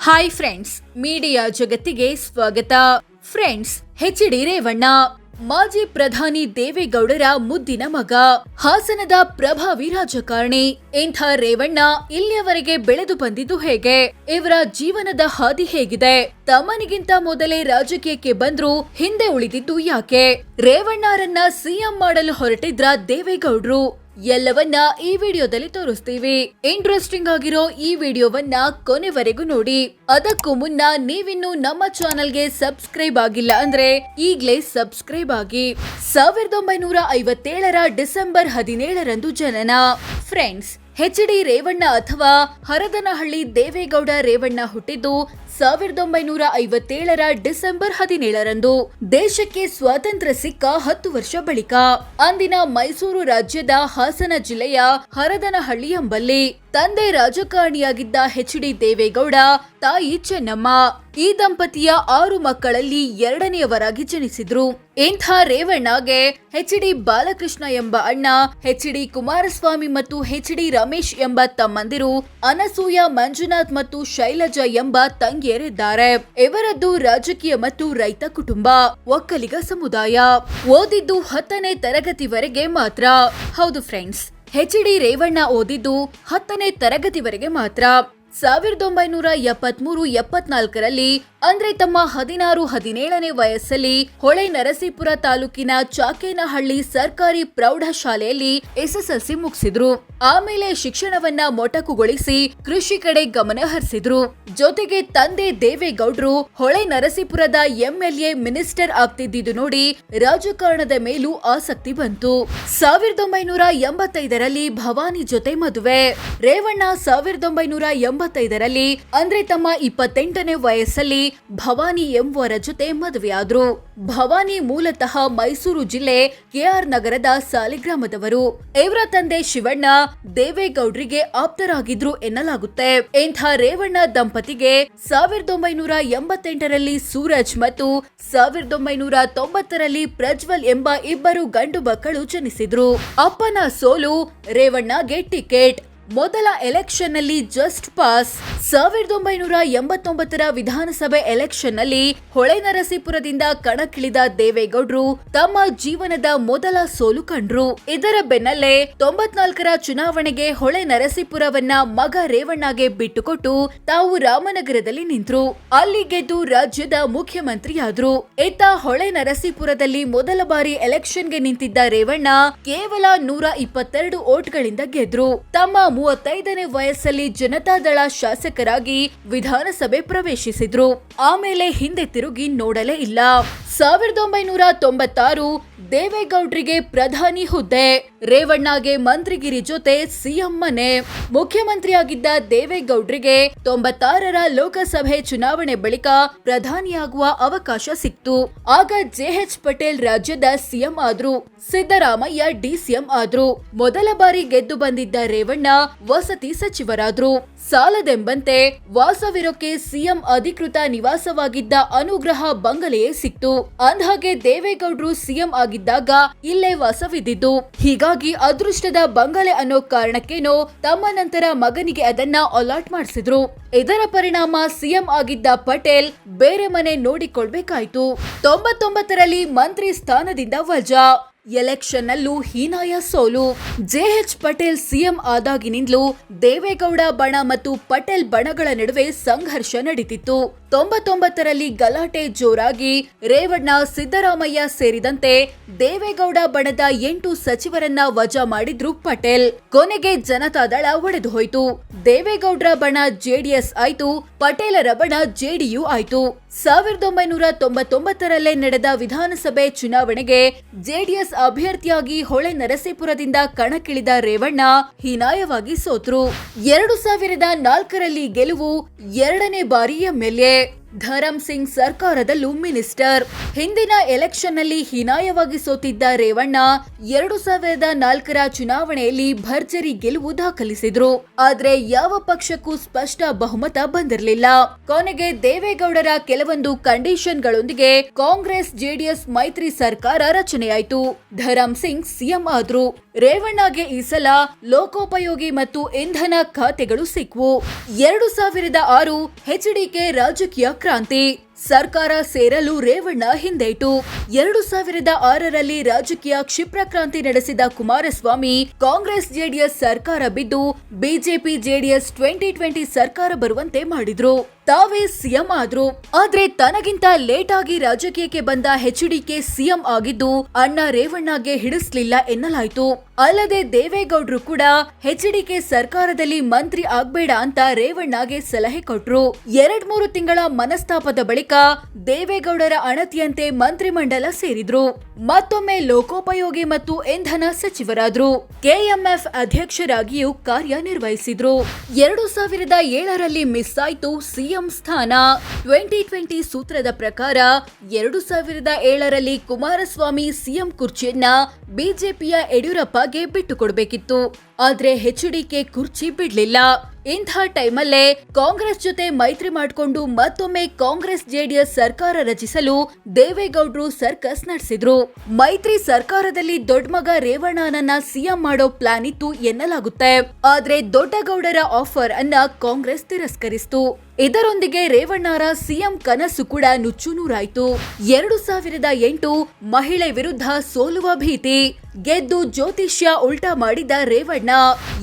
Hi friends media ಜಗತ್ತಿಗೆ ಸ್ವಾಗತ friends H D Revanna ಮಾಜಿ ಪ್ರಧಾನಿ ದೇವೇಗೌಡರ ಮುದ್ದಿನ ಮಗ ಹಾಸನದ ಪ್ರಭಾವಿ ರಾಜಕಾರಣಿ ಇಂಥ ರೇವಣ್ಣ ಇಲ್ಲಿಯವರೆಗೆ ಬೆಳೆದು ಬಂದಿದ್ದು ಹೇಗೆ ಇವರ ಜೀವನದ ಹಾದಿ ಹೇಗಿದೆ ತಮ್ಮನಿಗಿಂತ ಮೊದಲೇ ರಾಜಕೀಯಕ್ಕೆ ಬಂದ್ರೂ ಹಿಂದೆ ಉಳಿದಿದ್ದು ಯಾಕೆ ರೇವಣ್ಣರನ್ನ ಸಿಎಂ ಮಾಡಲು ಹೊರಟಿದ್ರ ದೇವೇಗೌಡ್ರು ಎಲ್ಲವನ್ನ ಈ ವಿಡಿಯೋದಲ್ಲಿ ತೋರಿಸ್ತೀವಿ. ಇಂಟ್ರೆಸ್ಟಿಂಗ್ ಆಗಿರೋ ಈ ವಿಡಿಯೋವನ್ನ ಕೊನೆವರೆಗೂ ನೋಡಿ. ಅದಕ್ಕೂ ಮುನ್ನ ನೀವಿನ್ನು ನಮ್ಮ ಚಾನೆಲ್ಗೆ ಸಬ್ಸ್ಕ್ರೈಬ್ ಆಗಿಲ್ಲ ಅಂದ್ರೆ ಈಗ್ಲೇ ಸಬ್ಸ್ಕ್ರೈಬ್ ಆಗಿ. ಸಾವಿರದ ಒಂಬೈನೂರ ಐವತ್ತೇಳರ ಡಿಸೆಂಬರ್ ಹದಿನೇಳರಂದು ಜನನ. ಫ್ರೆಂಡ್ಸ್ ಎಚ್ ಡಿ ರೇವಣ್ಣ ಅಥವಾ ಹರದನಹಳ್ಳಿ ದೇವೇಗೌಡ ರೇವಣ್ಣ ಹುಟ್ಟಿದ್ದು ಸಾವಿರದ ಒಂಬೈನೂರ ಐವತ್ತೇಳರ ಡಿಸೆಂಬರ್ ಹದಿನೇಳರಂದು ದೇಶಕ್ಕೆ ಸ್ವಾತಂತ್ರ್ಯ ಸಿಕ್ಕ ಹತ್ತು ವರ್ಷ ಬಳಿಕ ಅಂದಿನ ಮೈಸೂರು ರಾಜ್ಯದ ಹಾಸನ ಜಿಲ್ಲೆಯ ಹರದನಹಳ್ಳಿ ಎಂಬಲ್ಲಿ ತಂದೆ ರಾಜಕಾರಣಿಯಾಗಿದ್ದ ಎಚ್ ಡಿ ದೇವೇಗೌಡ, ತಾಯಿ ಚೆನ್ನಮ್ಮ ಈ ದಂಪತಿಯ ಆರು ಮಕ್ಕಳಲ್ಲಿ ಎರಡನೆಯವರಾಗಿ ಜನಿಸಿದ್ರು. ಇಂಥ ರೇವಣ್ಣಗೆ ಎಚ್ ಡಿ ಬಾಲಕೃಷ್ಣ ಎಂಬ ಅಣ್ಣ ಹೆಚ್ ಡಿ ಕುಮಾರಸ್ವಾಮಿ ಮತ್ತು ಹೆಚ್ ಡಿ ರಮೇಶ್ ಎಂಬ ತಮ್ಮಂದಿರು, ಅನಸೂಯ ಮಂಜುನಾಥ್ ಮತ್ತು ಶೈಲಜಾ ಎಂಬ ತಂಗಿಯರಿದ್ದಾರೆ. ಇವರದ್ದು ರಾಜಕೀಯ ಮತ್ತು ರೈತ ಕುಟುಂಬ, ಒಕ್ಕಲಿಗ ಸಮುದಾಯ. ಓದಿದ್ದು ಹತ್ತನೇ ತರಗತಿವರೆಗೆ ಮಾತ್ರ. ಹೌದು ಫ್ರೆಂಡ್ಸ್ ಹೆಚ್ ಡಿ ರೇವಣ್ಣ ಓದಿದ್ದು ಹತ್ತನೇ ತರಗತಿವರೆಗೆ ಮಾತ್ರ. ಸಾವಿರದ ಒಂಬೈನೂರ ಎಪ್ಪತ್ಮೂರು, ಎಪ್ಪತ್ನಾಲ್ಕರಲ್ಲಿ, ಅಂದ್ರೆ ತಮ್ಮ ಹದಿನಾರು, ಹದಿನೇಳನೇ ವಯಸ್ಸಲ್ಲಿ, ಹೊಳೆ ನರಸೀಪುರ ತಾಲೂಕಿನ ಚಾಕೇನಹಳ್ಳಿ ಸರ್ಕಾರಿ ಪ್ರೌಢಶಾಲೆಯಲ್ಲಿ ಎಸ್ಎಸ್ಎಲ್ಸಿ ಮುಗಿಸಿದ್ರು. ಆಮೇಲೆ ಶಿಕ್ಷಣವನ್ನ ಮೊಟಕುಗೊಳಿಸಿ ಕೃಷಿ ಕಡೆ ಗಮನ ಹರಿಸಿದ್ರು. ಜೊತೆಗೆ ತಂದೆ ದೇವೇಗೌಡ್ರು ಹೊಳೆ ನರಸೀಪುರದ ಎಂಎಲ್ಎ ಮಿನಿಸ್ಟರ್ ಆಗ್ತಿದ್ದಿದ್ದು ನೋಡಿ ರಾಜಕಾರಣದ ಮೇಲೂ ಆಸಕ್ತಿ ಬಂತು. ಸಾವಿರದ ಒಂಬೈನೂರ ಎಂಬತ್ತೈದರಲ್ಲಿ ಭವಾನಿ ಜೊತೆ ಮದುವೆ. ರೇವಣ್ಣ ಸಾವಿರದ ಒಂಬೈನೂರ ಎಂಬತ್ತೈದರಲ್ಲಿ, ಅಂದ್ರೆ ತಮ್ಮ ಇಪ್ಪತ್ತೆಂಟನೇ ವಯಸ್ಸಲ್ಲಿ ಭವಾನಿ ಎಂಬುವರ ಜೊತೆ ಮದುವೆಯಾದ್ರು. ಭವಾನಿ ಮೂಲತಃ ಮೈಸೂರು ಜಿಲ್ಲೆ ಕೆಆರ್ ನಗರದ ಸಾಲಿಗ್ರಾಮದವರು. ಇವರ ತಂದೆ ಶಿವಣ್ಣ ದೇವೇಗೌಡ್ರಿಗೆ ಆಪ್ತರಾಗಿದ್ರು ಎನ್ನಲಾಗುತ್ತೆ. ಇಂಥ ರೇವಣ್ಣ ದಂಪತಿಗೆ ಸಾವಿರದ ಒಂಬೈನೂರ ಎಂಬತ್ತೆಂಟರಲ್ಲಿ ಸೂರಜ್ ಮತ್ತು ಸಾವಿರದ ಒಂಬೈನೂರ ತೊಂಬತ್ತರಲ್ಲಿ ಪ್ರಜ್ವಲ್ ಎಂಬ ಇಬ್ಬರು ಗಂಡು ಮಕ್ಕಳು ಜನಿಸಿದ್ರು. ಅಪ್ಪನ ಸೋಲು ರೇವಣ್ಣಗೆ ಟಿಕೆಟ್. ಮೊದಲ ಎಲೆಕ್ಷನ್ನಲ್ಲಿ ಜಸ್ಟ್ ಪಾಸ್. ಸಾವಿರದ ಒಂಬೈನೂರ ಎಂಬತ್ತೊಂಬತ್ತರ ವಿಧಾನಸಭೆ ಎಲೆಕ್ಷನ್ನಲ್ಲಿ ಹೊಳೆ ನರಸೀಪುರದಿಂದ ಕಣಕ್ಕಿಳಿದ ದೇವೇಗೌಡರು ತಮ್ಮ ಜೀವನದ ಮೊದಲ ಸೋಲು ಕಂಡ್ರು. ಇದರ ಬೆನ್ನಲ್ಲೇ ತೊಂಬತ್ನಾಲ್ಕರ ಚುನಾವಣೆಗೆ ಹೊಳೆ ನರಸೀಪುರವನ್ನ ಮಗ ರೇವಣ್ಣಗೆ ಬಿಟ್ಟುಕೊಟ್ಟು ತಾವು ರಾಮನಗರದಲ್ಲಿ ನಿಂತ್ರು. ಅಲ್ಲಿ ಗೆದ್ದು ರಾಜ್ಯದ ಮುಖ್ಯಮಂತ್ರಿಯಾದ್ರು. ಇತ್ತ ಹೊಳೆ ನರಸೀಪುರದಲ್ಲಿ ಮೊದಲ ಬಾರಿ ಎಲೆಕ್ಷನ್ಗೆ ನಿಂತಿದ್ದ ರೇವಣ್ಣ ಕೇವಲ ನೂರ ಇಪ್ಪತ್ತೆರಡು ಓಟ್ಗಳಿಂದ ಗೆದ್ರು. ತಮ್ಮ ಮೂವತ್ತೈದನೇ ವಯಸ್ಸಲ್ಲಿ ಜನತಾದಳ ಶಾಸಕರಾಗಿ ವಿಧಾನಸಭೆ ಪ್ರವೇಶಿಸಿದ್ರು. ಆಮೇಲೆ ಹಿಂದೆ ತಿರುಗಿ ನೋಡಲೇ ಇಲ್ಲ. ಸಾವಿರದ ಒಂಬೈನೂರ ತೊಂಬತ್ತಾರು ದೇವೇಗೌಡ್ರಿಗೆ ಪ್ರಧಾನಿ ಹುದ್ದೆ. ರೇವಣ್ಣಗೆ ಮಂತ್ರಿಗಿರಿ ಜೊತೆ ಸಿಎಂ ಮನೆ. ಮುಖ್ಯಮಂತ್ರಿಯಾಗಿದ್ದ ದೇವೇಗೌಡ್ರಿಗೆ ತೊಂಬತ್ತಾರರ ಲೋಕಸಭೆ ಚುನಾವಣೆ ಬಳಿಕ ಪ್ರಧಾನಿಯಾಗುವ ಅವಕಾಶ ಸಿಕ್ತು. ಆಗ ಜೆಎಚ್ ಪಟೇಲ್ ರಾಜ್ಯದ ಸಿಎಂ ಆದ್ರು, ಸಿದ್ದರಾಮಯ್ಯ ಡಿಸಿಎಂ ಆದ್ರು. ಮೊದಲ ಬಾರಿ ಗೆದ್ದು ಬಂದಿದ್ದ ರೇವಣ್ಣ ವಸತಿ ಸಚಿವರಾದ್ರು. ಸಾಲದೆಂಬಂತೆ ವಾಸವಿರೋಕೆ ಸಿಎಂ ಅಧಿಕೃತ ನಿವಾಸವಾಗಿದ್ದ ಅನುಗ್ರಹ ಬಂಗಲೆಯೇ ಸಿಕ್ತು. ಅಂದ್ಹಾಗೆ ದೇವೇಗೌಡರು ಸಿಎಂ ಆಗಿದ್ದಾಗ ಇಲ್ಲೇ ವಾಸವಿದ್ದಿದ್ದು. ಹೀಗಾಗಿ ಅದೃಷ್ಟದ ಬಂಗಲೆ ಅನ್ನೋ ಕಾರಣಕ್ಕೇನೋ ತಮ್ಮ ನಂತರ ಮಗನಿಗೆ ಅದನ್ನ ಅಲಾಟ್ ಮಾಡಿಸಿದ್ರು. ಇದರ ಪರಿಣಾಮ ಸಿಎಂ ಆಗಿದ್ದ ಪಟೇಲ್ ಬೇರೆ ಮನೆ ನೋಡಿಕೊಳ್ಬೇಕಾಯ್ತು. ತೊಂಬತ್ತೊಂಬತ್ತರಲ್ಲಿ ಮಂತ್ರಿ ಸ್ಥಾನದಿಂದ ವಜಾ. ಎಲೆಕ್ಷನ್ ನಲ್ಲೂ ಹೀನಾಯ ಸೋಲು. ಜೆಎಚ್ ಪಟೇಲ್ ಸಿಎಂ ಆದಾಗಿನಿಂದಲೂ ದೇವೇಗೌಡ ಬಣ ಮತ್ತು ಪಟೇಲ್ ಬಣಗಳ ನಡುವೆ ಸಂಘರ್ಷ ನಡೀತಿತ್ತು. ತೊಂಬತ್ತೊಂಬತ್ತರಲ್ಲಿ ಗಲಾಟೆ ಜೋರಾಗಿ ರೇವಣ್ಣ ಸಿದ್ದರಾಮಯ್ಯ ಸೇರಿದಂತೆ ದೇವೇಗೌಡ ಬಣದ ಎಂಟು ಸಚಿವರನ್ನ ವಜಾ ಮಾಡಿದ್ರು ಪಟೇಲ್. ಕೊನೆಗೆ ಜನತಾದಳ ಒಡೆದು ಹೋಯಿತು. ದೇವೇಗೌಡರ ಬಣ ಜೆಡಿಎಸ್ ಆಯ್ತು, ಪಟೇಲರ ಬಣ ಜೆಡಿಯು ಆಯ್ತು. ಸಾವಿರದ ಒಂಬೈನೂರ ತೊಂಬತ್ತೊಂಬತ್ತರಲ್ಲೇ ನಡೆದ ವಿಧಾನಸಭೆ ಚುನಾವಣೆಗೆ ಜೆಡಿಎಸ್ ಅಭ್ಯರ್ಥಿಯಾಗಿ ಹೊಳೆ ನರಸೀಪುರದಿಂದ ಕಣಕ್ಕಿಳಿದ ರೇವಣ್ಣ ಹೀನಾಯವಾಗಿ ಸೋತ್ರು. ಎರಡು ಸಾವಿರದ ನಾಲ್ಕರಲ್ಲಿ ಗೆಲುವು ಎರಡನೇ ಬಾರಿ ಎಂಎಲ್ಎ. ಧರಮ್ ಸಿಂಗ್ ಸರ್ಕಾರದಲ್ಲೂ ಮಿನಿಸ್ಟರ್. ಹಿಂದಿನ ಎಲೆಕ್ಷನ್ನಲ್ಲಿ ಹೀನಾಯವಾಗಿ ಸೋತಿದ್ದ ರೇವಣ್ಣ ಎರಡು ಸಾವಿರದ ನಾಲ್ಕರ ಚುನಾವಣೆಯಲ್ಲಿ ಭರ್ಜರಿ ಗೆಲುವು ದಾಖಲಿಸಿದ್ರು. ಆದ್ರೆ ಯಾವ ಪಕ್ಷಕ್ಕೂ ಸ್ಪಷ್ಟ ಬಹುಮತ ಬಂದಿರಲಿಲ್ಲ. ಕೊನೆಗೆ ದೇವೇಗೌಡರ ಕೆಲವೊಂದು ಕಂಡೀಷನ್ಗಳೊಂದಿಗೆ ಕಾಂಗ್ರೆಸ್, ಜೆಡಿಎಸ್ ಮೈತ್ರಿ ಸರ್ಕಾರ ರಚನೆಯಾಯಿತು. ಧರಂ ಸಿಂಗ್ ಸಿಎಂ ಆದ್ರು. ರೇವಣ್ಣಗೆ ಈ ಸಲ ಲೋಕೋಪಯೋಗಿ ಮತ್ತು ಇಂಧನ ಖಾತೆಗಳು ಸಿಕ್ವು. ಎರಡು ಸಾವಿರದ ಆರು ಎಚ್ಡಿಕೆ ರಾಜಕೀಯ ಕ್ರಾಂತಿ ಸರ್ಕಾರ ಸೇರಲು ರೇವಣ್ಣ ಹಿಂದೇಟು. ಎರಡು ಸಾವಿರದ ಆರರಲ್ಲಿ ರಾಜಕೀಯ ಕ್ಷಿಪ್ರ ಕ್ರಾಂತಿ ನಡೆಸಿದ ಕುಮಾರಸ್ವಾಮಿ, ಕಾಂಗ್ರೆಸ್ ಜೆಡಿಎಸ್ ಸರ್ಕಾರ ಬಿದ್ದು, ಬಿಜೆಪಿ ಜೆಡಿಎಸ್ ಟ್ವೆಂಟಿ ಟ್ವೆಂಟಿ ಸರ್ಕಾರ ಬರುವಂತೆ ಮಾಡಿದ್ರು. ತಾವೇ ಸಿಎಂ ಆದ್ರು. ಆದ್ರೆ ತನಗಿಂತ ಲೇಟ್ ಆಗಿ ರಾಜಕೀಯಕ್ಕೆ ಬಂದ ಎಚ್ಡಿಕೆ ಸಿಎಂ ಆಗಿದ್ದು, ಅಣ್ಣ ರೇವಣ್ಣಗೆ ಹಿಡಿಸ್ಲಿಲ್ಲ ಎನ್ನಲಾಯ್ತು. ಅಲ್ಲದೆ ದೇವೇಗೌಡರು ಕೂಡ ಎಚ್ಡಿಕೆ ಸರ್ಕಾರದಲ್ಲಿ ಮಂತ್ರಿ ಆಗ್ಬೇಡ ಅಂತ ರೇವಣ್ಣಗೆ ಸಲಹೆ ಕೊಟ್ರು. ಎರಡ್ ಮೂರು ತಿಂಗಳ ಮನಸ್ತಾಪದ ಬಳಿಕ ದೇವೇಗೌಡರ ಅಣತಿಯಂತೆ ಮಂತ್ರಿಮಂಡಲ ಸೇರಿದ್ರು. ಮತ್ತೊಮ್ಮೆ ಲೋಕೋಪಯೋಗಿ ಮತ್ತು ಇಂಧನ ಸಚಿವರಾದ್ರು. ಕೆಎಂಎಫ್ ಅಧ್ಯಕ್ಷರಾಗಿಯೂ ಕಾರ್ಯನಿರ್ವಹಿಸಿದ್ರು. ಎರಡು ಸಾವಿರದ ಏಳರಲ್ಲಿ ಮಿಸ್ ಆಯ್ತು ಸಿಎಂ ಸ್ಥಾನ. ಟ್ವೆಂಟಿ ಟ್ವೆಂಟಿ ಸೂತ್ರದ ಪ್ರಕಾರ ಎರಡು ಸಾವಿರದ ಏಳರಲ್ಲಿ ಕುಮಾರಸ್ವಾಮಿ ಸಿಎಂ ಕುರ್ಚಿಯನ್ನ ಬಿಜೆಪಿಯ ಯಡಿಯೂರಪ್ಪಗೆ ಬಿಟ್ಟುಕೊಡಬೇಕಿತ್ತು. ಆದ್ರೆ ಹೆಚ್ಡಿಕೆ ಕುರ್ಚಿ ಬಿಡ್ಲಿಲ್ಲ. ಇಂಥ ಟೈಮಲ್ಲೇ ಕಾಂಗ್ರೆಸ್ ಜೊತೆ ಮೈತ್ರಿ ಮಾಡಿಕೊಂಡು ಮತ್ತೊಮ್ಮೆ ಕಾಂಗ್ರೆಸ್ ಜೆಡಿಎಸ್ ಸರ್ಕಾರ ರಚಿಸಲು ದೇವೇಗೌಡರು ಸರ್ಕಸ್ ನಡೆಸಿದ್ರು. ಮೈತ್ರಿ ಸರ್ಕಾರದಲ್ಲಿ ದೊಡ್ಡ ಮಗ ರೇವಣ್ಣನನ್ನ ಸಿಎಂ ಮಾಡೋ ಪ್ಲಾನ್ ಇತ್ತು ಎನ್ನಲಾಗುತ್ತೆ. ಆದ್ರೆ ದೊಡ್ಡಗೌಡರ ಆಫರ್ ಅನ್ನ ಕಾಂಗ್ರೆಸ್ ತಿರಸ್ಕರಿಸಿತು. ಇದರೊಂದಿಗೆ ರೇವಣ್ಣರ ಸಿಎಂ ಕನಸು ಕೂಡ ನುಚ್ಚುನೂರಾಯ್ತು ಎರಡು ಸಾವಿರದ ಎಂಟು ಮಹಿಳೆ ವಿರುದ್ಧ ಸೋಲುವ ಭೀತಿ. ಗೆದ್ದು ಜ್ಯೋತಿಷ್ಯ ಉಲ್ಟಾ ಮಾಡಿದ ರೇವಣ್ಣ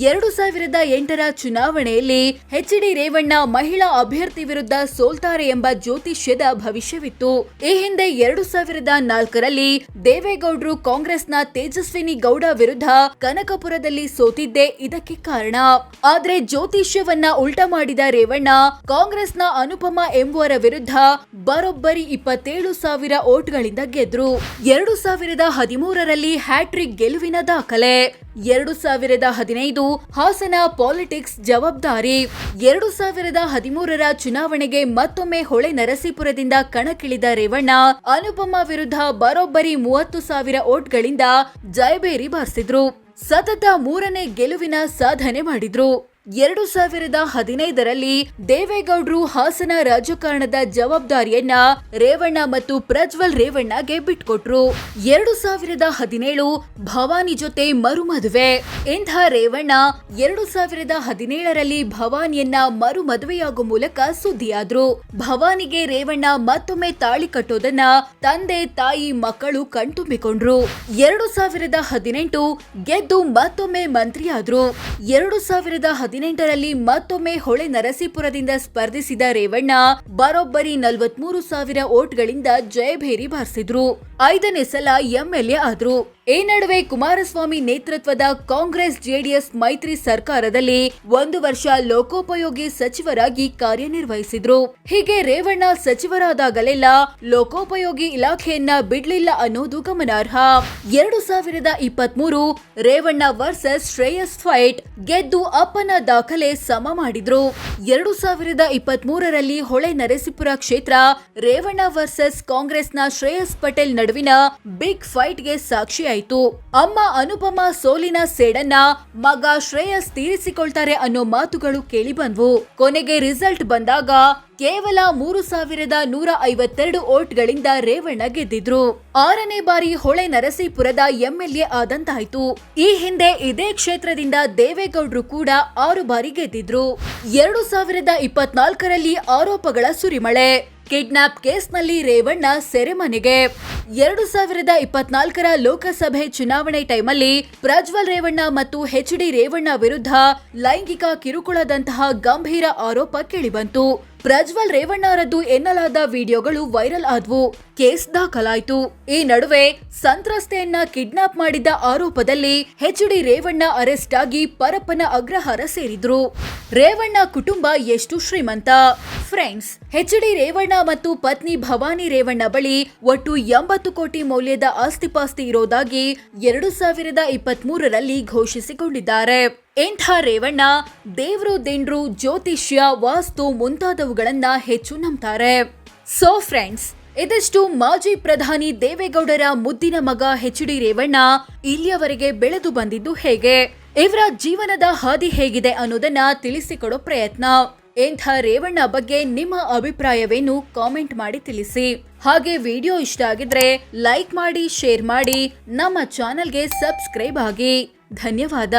ಎರಡು ಸಾವಿರದ ಎಂಟರ ಚುನಾವಣೆಯಲ್ಲಿ ಎಚ್ ಡಿ ರೇವಣ್ಣ ಮಹಿಳಾ ಅಭ್ಯರ್ಥಿ ವಿರುದ್ಧ ಸೋಲ್ತಾರೆ ಎಂಬ ಜ್ಯೋತಿಷ್ಯದ ಭವಿಷ್ಯವಿತ್ತು. ಈ ಹಿಂದೆ ಎರಡು ಸಾವಿರದ ನಾಲ್ಕರಲ್ಲಿ ದೇವೇಗೌಡರು ಕಾಂಗ್ರೆಸ್ನ ತೇಜಸ್ವಿನಿ ಗೌಡ ವಿರುದ್ಧ ಕನಕಪುರದಲ್ಲಿ ಸೋತಿದ್ದೇ ಇದಕ್ಕೆ ಕಾರಣ. ಆದ್ರೆ ಜ್ಯೋತಿಷ್ಯವನ್ನ ಉಲ್ಟಾ ಮಾಡಿದ ರೇವಣ್ಣ ಕಾಂಗ್ರೆಸ್ನ ಅನುಪಮ ಎಂಬುವರ ವಿರುದ್ಧ ಬರೋಬ್ಬರಿ ಇಪ್ಪತ್ತೇಳು ಸಾವಿರ ಓಟ್ಗಳಿಂದ ಗೆದ್ರು. ಎರಡು ಸಾವಿರದ ಹದಿಮೂರರಲ್ಲಿ ಹ್ಯಾಟ್ರಿಕ್ ಗೆಲುವಿನ ದಾಖಲೆ. ಎರಡು ಸಾವಿರದ ಹದಿನೈದು ಹಾಸನ ಪಾಲಿಟಿಕ್ಸ್ ಜವಾಬ್ದಾರಿ. ಎರಡು ಸಾವಿರದ ಹದಿಮೂರರ ಚುನಾವಣೆಗೆ ಮತ್ತೊಮ್ಮೆ ಹೊಳೆ ನರಸೀಪುರದಿಂದ ಕಣಕ್ಕಿಳಿದ ರೇವಣ್ಣ, ಅನುಪಮ ವಿರುದ್ಧ ಬರೋಬ್ಬರಿ ಮೂವತ್ತು ಸಾವಿರ ಓಟ್ಗಳಿಂದ ಜಯಬೇರಿ ಬಾರಿಸಿದ್ರು. ಸತತ ಮೂರನೇ ಗೆಲುವಿನ ಸಾಧನೆ ಮಾಡಿದ್ರು. ಎರಡು ಸಾವಿರದ ಹದಿನೈದರಲ್ಲಿ ದೇವೇಗೌಡರು ಹಾಸನ ರಾಜಕಾರಣದ ಜವಾಬ್ದಾರಿಯನ್ನ ರೇವಣ್ಣ ಮತ್ತು ಪ್ರಜ್ವಲ್ ರೇವಣ್ಣಗೆ ಬಿಟ್ಕೊಟ್ರು. ಎರಡು ಸಾವಿರದ ಹದಿನೇಳು ಭವಾನಿ ಜೊತೆ ಮರುಮದುವೆ. ಇಂಥ ರೇವಣ್ಣ ಎರಡು ಸಾವಿರದ ಹದಿನೇಳರಲ್ಲಿ ಭವಾನಿಯನ್ನ ಮರುಮದುವೆಯಾಗುವ ಮೂಲಕ ಸುದ್ದಿಯಾದ್ರು. ಭವಾನಿಗೆ ರೇವಣ್ಣ ಮತ್ತೊಮ್ಮೆ ತಾಳಿ ಕಟ್ಟೋದನ್ನ ತಂದೆ, ತಾಯಿ, ಮಕ್ಕಳು ಕಣ್ತುಂಬಿಕೊಂಡ್ರು. ಎರಡು ಸಾವಿರದ ಹದಿನೆಂಟು ಗೆದ್ದು ಮತ್ತೊಮ್ಮೆ ಮಂತ್ರಿಯಾದ್ರು. ಎರಡು ಸಾವಿರದ ಹದಿನೆಂಟರಲ್ಲಿ ಮತ್ತೊಮ್ಮೆ ಹೊಳೆ ನರಸೀಪುರದಿಂದ ಸ್ಪರ್ಧಿಸಿದ ರೇವಣ್ಣ, ಬರೋಬ್ಬರಿ ನಲವತ್ಮೂರು ಸಾವಿರ ಓಟ್ಗಳಿಂದ ಜಯಭೇರಿ ಬಾರಿಸಿದ್ರು. ಐದನೇ ಸಲ ಎಂಎಲ್ಎ ಆದ್ರು. ಈ ನಡುವೆ ಕುಮಾರಸ್ವಾಮಿ ನೇತೃತ್ವದ ಕಾಂಗ್ರೆಸ್ ಜೆಡಿಎಸ್ ಮೈತ್ರಿ ಸರ್ಕಾರದಲ್ಲಿ ಒಂದು ವರ್ಷ ಲೋಕೋಪಯೋಗಿ ಸಚಿವರಾಗಿ ಕಾರ್ಯನಿರ್ವಹಿಸಿದ್ರು. ಹೀಗೆ ರೇವಣ್ಣ ಸಚಿವರಾದಾಗಲೆಲ್ಲ ಲೋಕೋಪಯೋಗಿ ಇಲಾಖೆಯನ್ನ ಬಿಡ್ಲಿಲ್ಲ ಅನ್ನೋದು ಗಮನಾರ್ಹ. ಎರಡು ಸಾವಿರದ ಇಪ್ಪತ್ಮೂರು ರೇವಣ್ಣ ವರ್ಸಸ್ ಶ್ರೇಯಸ್ ಫೈಟ್ ಗೆದ್ದು ಅಪ್ಪನ ದಾಖಲೆ ಸಮ ಮಾಡಿದ್ರು. ಎರಡು ಸಾವಿರದ ಇಪ್ಪತ್ತ್ ಮೂರರಲ್ಲಿ ಹೊಳೆ ನರಸೀಪುರ ಕ್ಷೇತ್ರ ರೇವಣ್ಣ ವರ್ಸಸ್ ಕಾಂಗ್ರೆಸ್ನ ಶ್ರೇಯಸ್ ಪಟೇಲ್ ನಡುವಿನ ಬಿಗ್ ಫೈಟ್ಗೆ ಸಾಕ್ಷಿಯಾಯಿತು. ಅಮ್ಮ ಅನುಪಮ ಸೋಲಿನ ಸೇಡನ್ನ ಮಗ ಶ್ರೇಯಸ್ ತೀರಿಸಿಕೊಳ್ತಾರೆ ಅನ್ನೋ ಮಾತುಗಳು ಕೇಳಿ ಬಂದ್ವು ಕೊನೆಗೆ ರಿಸಲ್ಟ್ ಬಂದಾಗ ಕೇವಲ ಮೂರು ಸಾವಿರದ ನೂರ ಐವತ್ತೆರಡು ಓಟ್ಗಳಿಂದ ರೇವಣ್ಣ ಗೆದ್ದಿದ್ರು. ಆರನೇ ಬಾರಿ ಹೊಳೆ ನರಸೀಪುರದ ಎಂಎಲ್ಎ ಆದಂತಾಯ್ತು. ಈ ಹಿಂದೆ ಇದೇ ಕ್ಷೇತ್ರದಿಂದ ದೇವೇಗೌಡರು ಕೂಡ ಆರು ಬಾರಿ ಗೆದ್ದಿದ್ರು. ಎರಡು ಸಾವಿರದ ಇಪ್ಪತ್ನಾಲ್ಕರಲ್ಲಿ ಆರೋಪಗಳ ಸುರಿಮಳೆ. ಕಿಡ್ನಾಪ್ ಕೇಸ್ನಲ್ಲಿ ರೇವಣ್ಣ ಸೆರೆಮನೆಗೆ. ಎರಡು ಸಾವಿರದ ಇಪ್ಪತ್ನಾಲ್ಕರ ಲೋಕಸಭೆ ಚುನಾವಣೆ ಟೈಮಲ್ಲಿ ಪ್ರಜ್ವಲ್ ರೇವಣ್ಣ ಮತ್ತು ಎಚ್ ಡಿ ರೇವಣ್ಣ ವಿರುದ್ಧ ಲೈಂಗಿಕ ಕಿರುಕುಳದಂತಹ ಗಂಭೀರ ಆರೋಪ ಕೇಳಿಬಂತು. ಪ್ರಜ್ವಲ್ ರೇವಣ್ಣರದ್ದು ಎನ್ನಲಾದ ವಿಡಿಯೋಗಳು ವೈರಲ್ ಆದ್ವು. ಕೇಸ್ ದಾಖಲಾಯಿತು. ಈ ನಡುವೆ ಸಂತ್ರಸ್ತೆಯನ್ನ ಕಿಡ್ನಾಪ್ ಮಾಡಿದ್ದ ಆರೋಪದಲ್ಲಿ ಹೆಚ್ ಡಿ ರೇವಣ್ಣ ಅರೆಸ್ಟ್ ಆಗಿ ಪರಪ್ಪನ ಅಗ್ರಹಾರ ಸೇರಿದ್ರು. ರೇವಣ್ಣ ಕುಟುಂಬ ಎಷ್ಟು ಶ್ರೀಮಂತ? ಫ್ರೆಂಡ್ಸ್ ಹೆಚ್ ಡಿ ರೇವಣ್ಣ ಮತ್ತು ಪತ್ನಿ ಭವಾನಿ ರೇವಣ್ಣ ಬಳಿ ಒಟ್ಟು ಎಂಬತ್ತು ಕೋಟಿ ಮೌಲ್ಯದ ಆಸ್ತಿಪಾಸ್ತಿ ಇರೋದಾಗಿ ಎರಡು ಸಾವಿರದ ಘೋಷಿಸಿಕೊಂಡಿದ್ದಾರೆ. ಇಂಥ ರೇವಣ್ಣ, ದೇವರು ದಿಂಡ್ರು, ಜ್ಯೋತಿಷ್ಯ, ವಾಸ್ತು ಮುಂತಾದವುಗಳನ್ನ ಹೆಚ್ಚು ನಂಬ್ತಾರೆ. ಸೊ ಫ್ರೆಂಡ್ಸ್ ಇದಿಷ್ಟು ಮಾಜಿ ಪ್ರಧಾನಿ ದೇವೇಗೌಡರ ಮುದ್ದಿನ ಮಗ ಹೆಚ್ ಡಿ ರೇವಣ್ಣ ಇಲ್ಲಿಯವರೆಗೆ ಬೆಳೆದು ಬಂದಿದ್ದು ಹೇಗೆ? ಇವರ ಜೀವನದ ಹಾದಿ ಹೇಗಿದೆ ಅನ್ನೋದನ್ನ ತಿಳಿಸಿಕೊಡೋ ಪ್ರಯತ್ನ. ಎಂಥ ರೇವಣ್ಣ ಬಗ್ಗೆ ನಿಮ್ಮ ಅಭಿಪ್ರಾಯವೇನು ಕಾಮೆಂಟ್ ಮಾಡಿ ತಿಳಿಸಿ. ಹಾಗೆ ವಿಡಿಯೋ ಇಷ್ಟ ಆಗಿದ್ರೆ ಲೈಕ್ ಮಾಡಿ, ಶೇರ್ ಮಾಡಿ, ನಮ್ಮ ಚಾನೆಲ್ಗೆ ಸಬ್ಸ್ಕ್ರೈಬ್ ಆಗಿ. ಧನ್ಯವಾದ.